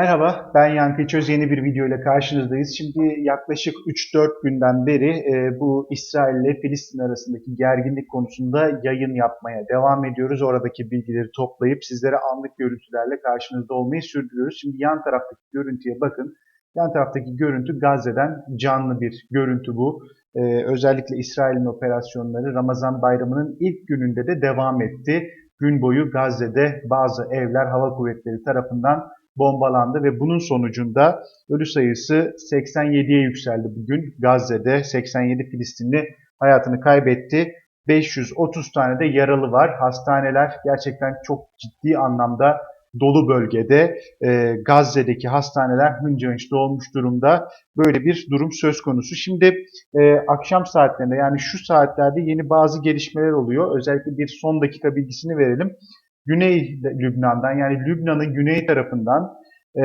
Merhaba, ben Yankı Çöz. Yeni bir video ile karşınızdayız. Şimdi yaklaşık 3-4 günden beri e, bu İsrail ile Filistin arasındaki gerginlik konusunda yayın yapmaya devam ediyoruz. Oradaki bilgileri toplayıp sizlere anlık görüntülerle karşınızda olmayı sürdürüyoruz. Şimdi yan taraftaki görüntüye bakın. Yan taraftaki görüntü Gazze'den canlı bir görüntü bu. E, özellikle İsrail'in operasyonları Ramazan bayramının ilk gününde de devam etti. Gün boyu Gazze'de bazı evler hava kuvvetleri tarafından bombalandı ve bunun sonucunda ölü sayısı 87'ye yükseldi bugün. Gazze'de 87 Filistinli hayatını kaybetti. 530 tane de yaralı var. Hastaneler gerçekten çok ciddi anlamda dolu bölgede. E, Gazze'deki hastaneler hınca hınç dolmuş durumda. Böyle bir durum söz konusu. Şimdi e, akşam saatlerinde yani şu saatlerde yeni bazı gelişmeler oluyor. Özellikle bir son dakika bilgisini verelim. Güney Lübnan'dan yani Lübnan'ın güney tarafından e,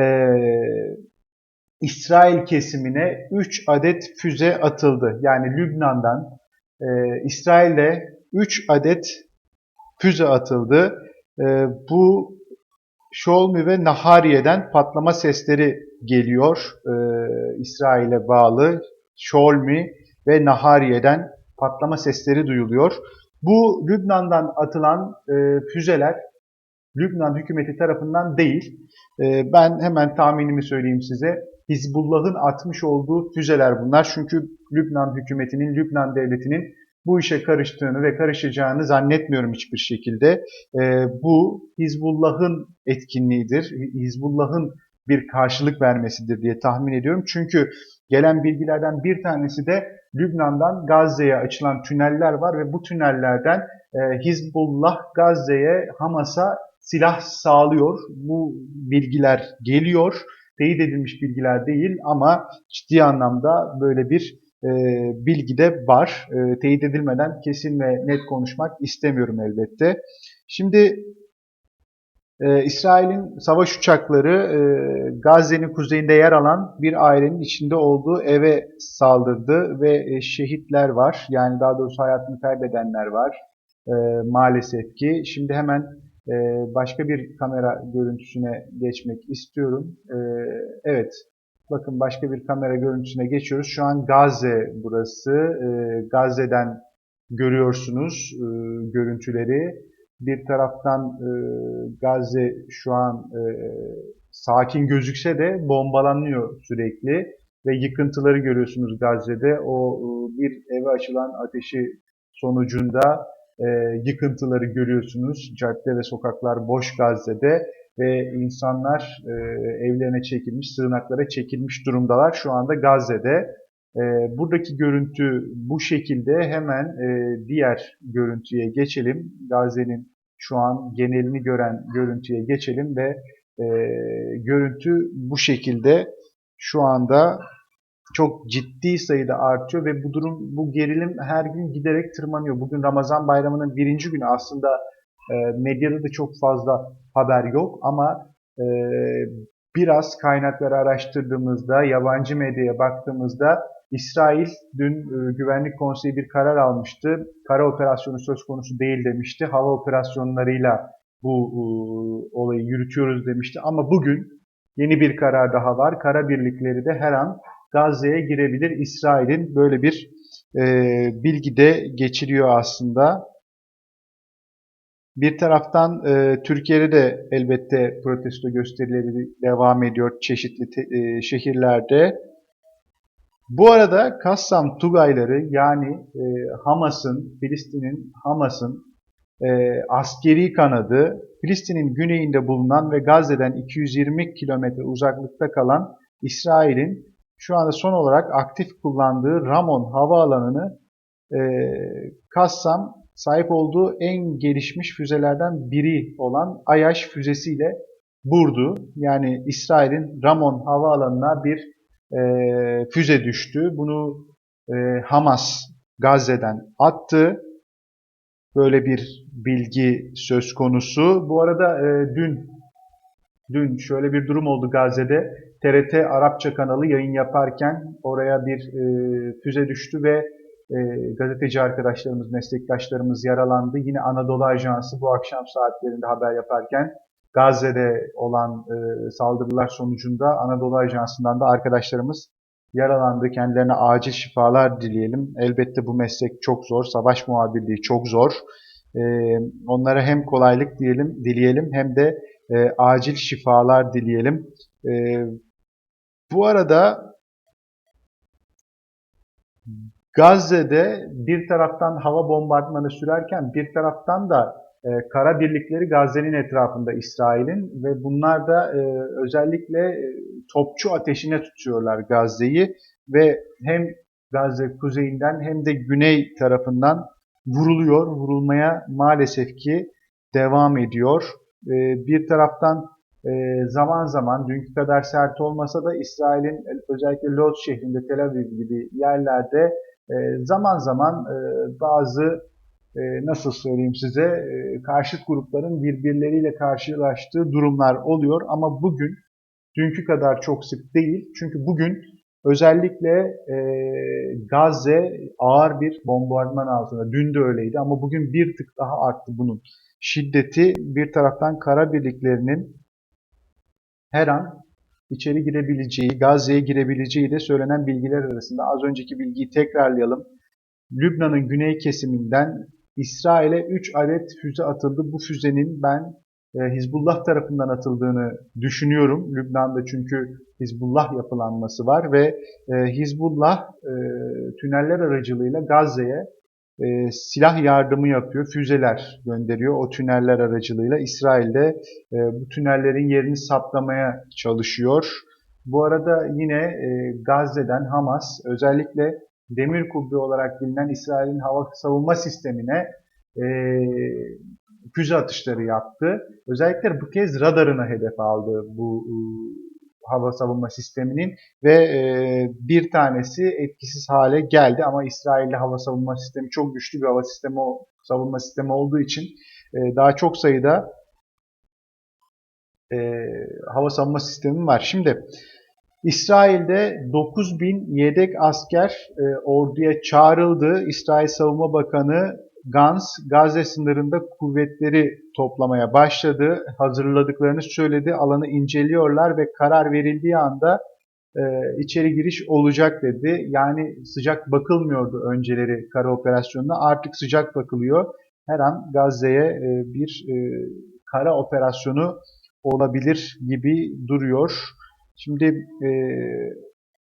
İsrail kesimine 3 adet füze atıldı. Yani Lübnan'dan e, İsrail'e 3 adet füze atıldı. E, bu Şolmi ve Nahariye'den patlama sesleri geliyor. E, İsrail'e bağlı Şolmi ve Nahariye'den patlama sesleri duyuluyor. Bu Lübnan'dan atılan e, füzeler Lübnan hükümeti tarafından değil. E, ben hemen tahminimi söyleyeyim size. Hizbullah'ın atmış olduğu füzeler bunlar. Çünkü Lübnan hükümetinin, Lübnan devletinin bu işe karıştığını ve karışacağını zannetmiyorum hiçbir şekilde. E, bu Hizbullah'ın etkinliğidir. Hizbullah'ın bir karşılık vermesidir diye tahmin ediyorum. Çünkü gelen bilgilerden bir tanesi de Lübnan'dan Gazze'ye açılan tüneller var ve bu tünellerden e, Hizbullah Gazze'ye, Hamas'a silah sağlıyor. Bu bilgiler geliyor. Teyit edilmiş bilgiler değil ama ciddi anlamda böyle bir e, bilgi de var. E, teyit edilmeden kesin ve net konuşmak istemiyorum elbette. Şimdi e, İsrail'in savaş uçakları e, Gazze'nin kuzeyinde yer alan bir ailenin içinde olduğu eve saldırdı ve e, şehitler var. Yani daha doğrusu hayatını kaybedenler var e, maalesef ki. Şimdi hemen e, başka bir kamera görüntüsüne geçmek istiyorum. E, evet, bakın başka bir kamera görüntüsüne geçiyoruz. Şu an Gazze burası. E, Gazze'den görüyorsunuz e, görüntüleri. Bir taraftan e, Gazze şu an e, sakin gözükse de bombalanıyor sürekli ve yıkıntıları görüyorsunuz Gazze'de. O e, bir eve açılan ateşi sonucunda e, yıkıntıları görüyorsunuz. Cadde ve sokaklar boş Gazze'de ve insanlar e, evlerine çekilmiş, sığınaklara çekilmiş durumdalar şu anda Gazze'de. E, buradaki görüntü bu şekilde hemen e, diğer görüntüye geçelim. Gazze'nin şu an genelini gören görüntüye geçelim ve e, görüntü bu şekilde şu anda çok ciddi sayıda artıyor ve bu durum, bu gerilim her gün giderek tırmanıyor. Bugün Ramazan bayramının birinci günü aslında e, medyada da çok fazla haber yok ama e, biraz kaynakları araştırdığımızda, yabancı medyaya baktığımızda İsrail dün e, Güvenlik Konseyi bir karar almıştı. Kara operasyonu söz konusu değil demişti. Hava operasyonlarıyla bu e, olayı yürütüyoruz demişti. Ama bugün yeni bir karar daha var. Kara birlikleri de her an Gazze'ye girebilir. İsrail'in böyle bir e, bilgi de geçiriyor aslında. Bir taraftan e, Türkiye'de de elbette protesto gösterileri devam ediyor çeşitli te, e, şehirlerde. Bu arada Kassam Tugayları yani e, Hamas'ın, Filistin'in Hamas'ın e, askeri kanadı Filistin'in güneyinde bulunan ve Gazze'den 220 kilometre uzaklıkta kalan İsrail'in şu anda son olarak aktif kullandığı Ramon havaalanını e, Kassam sahip olduğu en gelişmiş füzelerden biri olan Ayaş füzesiyle vurdu. Yani İsrail'in Ramon havaalanına bir e, füze düştü. Bunu e, Hamas Gazze'den attı. Böyle bir bilgi söz konusu. Bu arada e, dün dün şöyle bir durum oldu Gazze'de. TRT Arapça kanalı yayın yaparken oraya bir e, füze düştü ve e, gazeteci arkadaşlarımız, meslektaşlarımız yaralandı. Yine Anadolu Ajansı bu akşam saatlerinde haber yaparken Gazze'de olan e, saldırılar sonucunda Anadolu Ajansı'ndan da arkadaşlarımız yaralandı. Kendilerine acil şifalar dileyelim. Elbette bu meslek çok zor. Savaş muhabirliği çok zor. E, onlara hem kolaylık diyelim, dileyelim hem de e, acil şifalar dileyelim. E, bu arada Gazze'de bir taraftan hava bombardımanı sürerken bir taraftan da e, kara birlikleri Gazze'nin etrafında İsrail'in ve bunlar da e, özellikle e, topçu ateşine tutuyorlar Gazze'yi ve hem Gazze kuzeyinden hem de güney tarafından vuruluyor, vurulmaya maalesef ki devam ediyor. E, bir taraftan e, zaman zaman dünkü kadar sert olmasa da İsrail'in özellikle Lod şehrinde Tel Aviv gibi yerlerde e, zaman zaman e, bazı nasıl söyleyeyim size e, karşıt grupların birbirleriyle karşılaştığı durumlar oluyor ama bugün dünkü kadar çok sık değil. Çünkü bugün özellikle e, Gazze ağır bir bombardıman altında. Dün de öyleydi ama bugün bir tık daha arttı bunun şiddeti. Bir taraftan kara birliklerinin her an içeri girebileceği, Gazze'ye girebileceği de söylenen bilgiler arasında. Az önceki bilgiyi tekrarlayalım. Lübnan'ın güney kesiminden İsrail'e 3 adet füze atıldı. Bu füzenin ben e, Hizbullah tarafından atıldığını düşünüyorum. Lübnan'da çünkü Hizbullah yapılanması var ve e, Hizbullah e, tüneller aracılığıyla Gazze'ye e, silah yardımı yapıyor, füzeler gönderiyor o tüneller aracılığıyla. İsrail'de e, bu tünellerin yerini saptamaya çalışıyor. Bu arada yine e, Gazze'den Hamas özellikle demir kubbe olarak bilinen İsrail'in hava savunma sistemine e, füze atışları yaptı. Özellikle bu kez radarına hedef aldı bu e, hava savunma sisteminin ve e, bir tanesi etkisiz hale geldi ama İsrail'li hava savunma sistemi çok güçlü bir hava sistemi savunma sistemi olduğu için e, daha çok sayıda e, hava savunma sistemi var. Şimdi İsrail'de 9000 yedek asker e, orduya çağrıldı. İsrail Savunma Bakanı Gans, Gazze sınırında kuvvetleri toplamaya başladı. Hazırladıklarını söyledi. Alanı inceliyorlar ve karar verildiği anda e, içeri giriş olacak dedi. Yani sıcak bakılmıyordu önceleri kara operasyonuna. Artık sıcak bakılıyor. Her an Gazze'ye e, bir e, kara operasyonu olabilir gibi duruyor. Şimdi e,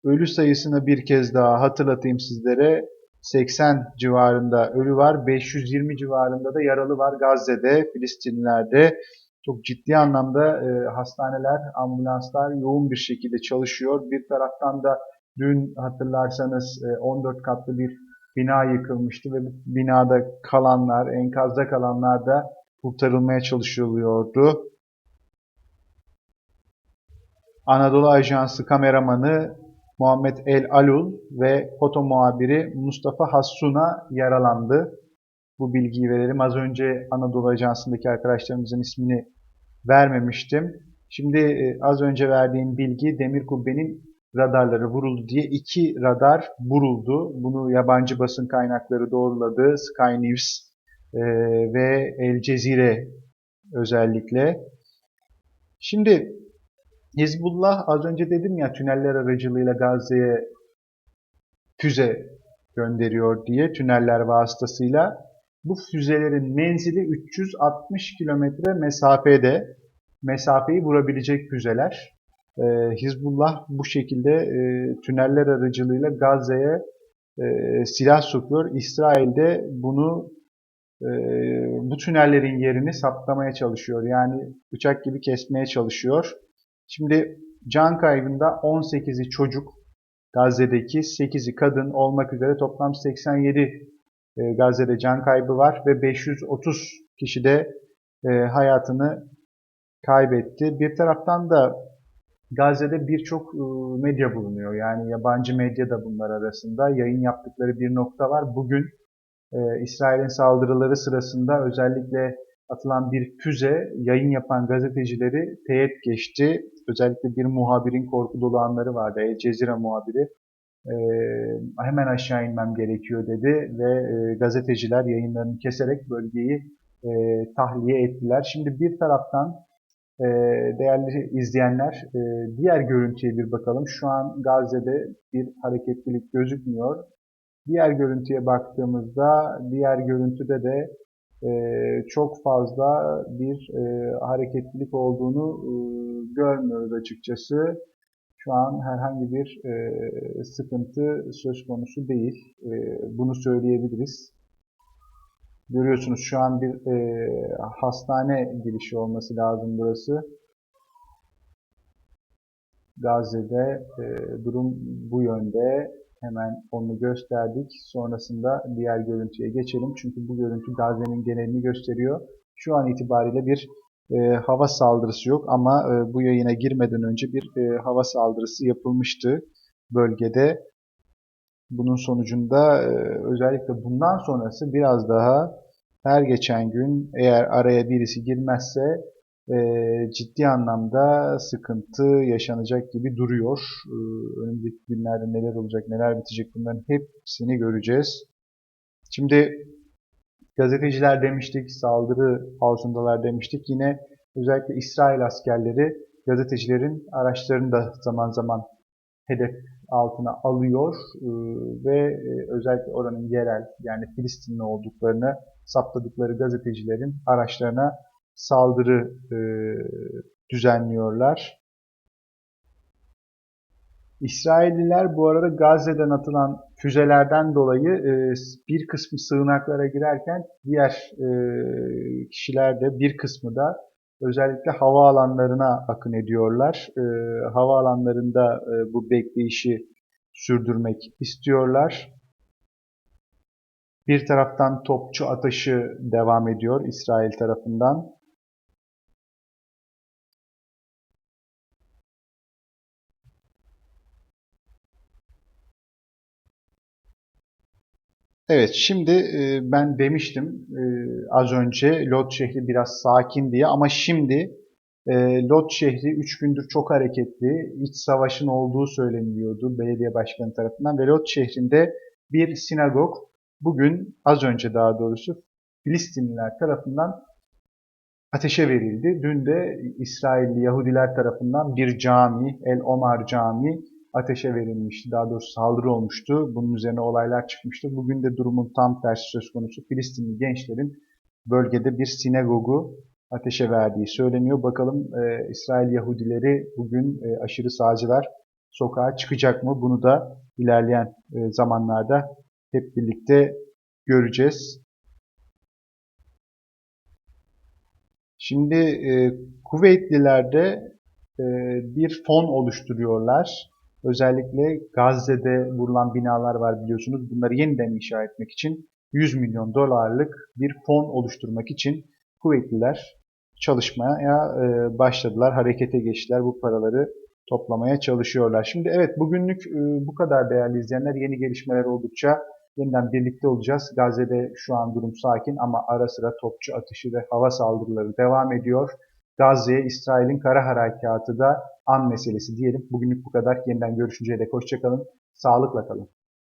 ölü sayısını bir kez daha hatırlatayım sizlere. 80 civarında ölü var, 520 civarında da yaralı var Gazze'de, Filistinlilerde. Çok ciddi anlamda e, hastaneler, ambulanslar yoğun bir şekilde çalışıyor. Bir taraftan da dün hatırlarsanız e, 14 katlı bir bina yıkılmıştı ve bu binada kalanlar, enkazda kalanlar da kurtarılmaya çalışılıyordu. Anadolu Ajansı kameramanı Muhammed El Alul ve foto muhabiri Mustafa Hassuna yaralandı. Bu bilgiyi verelim. Az önce Anadolu Ajansı'ndaki arkadaşlarımızın ismini vermemiştim. Şimdi e, az önce verdiğim bilgi Demir Kubbe'nin radarları vuruldu diye iki radar vuruldu. Bunu yabancı basın kaynakları doğruladı. Sky News e, ve El Cezire özellikle. Şimdi Hizbullah az önce dedim ya tüneller aracılığıyla Gazze'ye füze gönderiyor diye tüneller vasıtasıyla. Bu füzelerin menzili 360 kilometre mesafede mesafeyi vurabilecek füzeler. Ee, Hizbullah bu şekilde e, tüneller aracılığıyla Gazze'ye e, silah sokuyor. İsrail'de bunu e, bu tünellerin yerini saptamaya çalışıyor. Yani bıçak gibi kesmeye çalışıyor. Şimdi can kaybında 18'i çocuk, Gazze'deki 8'i kadın olmak üzere toplam 87 e, Gazze'de can kaybı var ve 530 kişi de e, hayatını kaybetti. Bir taraftan da Gazze'de birçok e, medya bulunuyor. Yani yabancı medya da bunlar arasında. Yayın yaptıkları bir nokta var. Bugün İsrail'in saldırıları sırasında özellikle atılan bir füze yayın yapan gazetecileri teğet geçti. Özellikle bir muhabirin korku dolu anları vardı. El Cezire muhabiri. E, hemen aşağı inmem gerekiyor dedi ve e, gazeteciler yayınlarını keserek bölgeyi e, tahliye ettiler. Şimdi bir taraftan Ee, değerli izleyenler, e, diğer görüntüye bir bakalım. Şu an Gazze'de bir hareketlilik gözükmüyor. Diğer görüntüye baktığımızda, diğer görüntüde de e, çok fazla bir e, hareketlilik olduğunu e, görmüyoruz açıkçası. Şu an herhangi bir sıkıntı söz konusu değil. Bunu söyleyebiliriz. Görüyorsunuz şu an bir hastane girişi olması lazım burası. Gazze'de e, durum bu yönde. Hemen onu gösterdik. Sonrasında diğer görüntüye geçelim. Çünkü bu görüntü Gazze'nin genelini gösteriyor. Şu an itibariyle bir e, hava saldırısı yok ama e, bu yayına girmeden önce bir e, hava saldırısı yapılmıştı bölgede. Bunun sonucunda e, özellikle bundan sonrası biraz daha her geçen gün eğer araya birisi girmezse e, ciddi anlamda sıkıntı yaşanacak gibi duruyor. E, önümüzdeki günlerde neler olacak, neler bitecek bunların hepsini göreceğiz. Şimdi gazeteciler demiştik, saldırı altındalar demiştik. Yine özellikle İsrail askerleri gazetecilerin araçlarını da zaman zaman hedef altına alıyor e, ve e, özellikle oranın yerel yani Filistinli olduklarını saptadıkları gazetecilerin araçlarına saldırı e, düzenliyorlar. İsrailliler bu arada Gazze'den atılan füzelerden dolayı e, bir kısmı sığınaklara girerken diğer e, kişiler de bir kısmı da özellikle hava alanlarına akın ediyorlar. E, hava alanlarında e, bu bekleyişi sürdürmek istiyorlar. Bir taraftan topçu atışı devam ediyor İsrail tarafından. Evet, şimdi e, ben demiştim e, az önce Lod şehri biraz sakin diye ama şimdi e, Lod şehri 3 gündür çok hareketli, iç savaşın olduğu söyleniliyordu belediye başkanı tarafından ve Lod şehrinde bir sinagog bugün az önce daha doğrusu Filistinliler tarafından ateşe verildi. Dün de İsrailli Yahudiler tarafından bir cami, El Omar Camii ateşe verilmişti. Daha doğrusu saldırı olmuştu. Bunun üzerine olaylar çıkmıştı. Bugün de durumun tam tersi söz konusu. Filistinli gençlerin bölgede bir sinagogu ateşe verdiği söyleniyor. Bakalım e, İsrail Yahudileri bugün e, aşırı sağcılar sokağa çıkacak mı? Bunu da ilerleyen e, zamanlarda hep birlikte göreceğiz. Şimdi e, Kuveytlilerde e, bir fon oluşturuyorlar. Özellikle Gazze'de vurulan binalar var biliyorsunuz. Bunları yeniden inşa etmek için 100 milyon dolarlık bir fon oluşturmak için Kuveytliler çalışmaya e, başladılar, harekete geçtiler. Bu paraları toplamaya çalışıyorlar. Şimdi evet bugünlük e, bu kadar değerli izleyenler. Yeni gelişmeler oldukça yeniden birlikte olacağız. Gazze'de şu an durum sakin ama ara sıra topçu atışı ve hava saldırıları devam ediyor. Gazze'ye İsrail'in kara harekatı da an meselesi diyelim. Bugünlük bu kadar. Yeniden görüşünceye dek hoşçakalın. Sağlıkla kalın.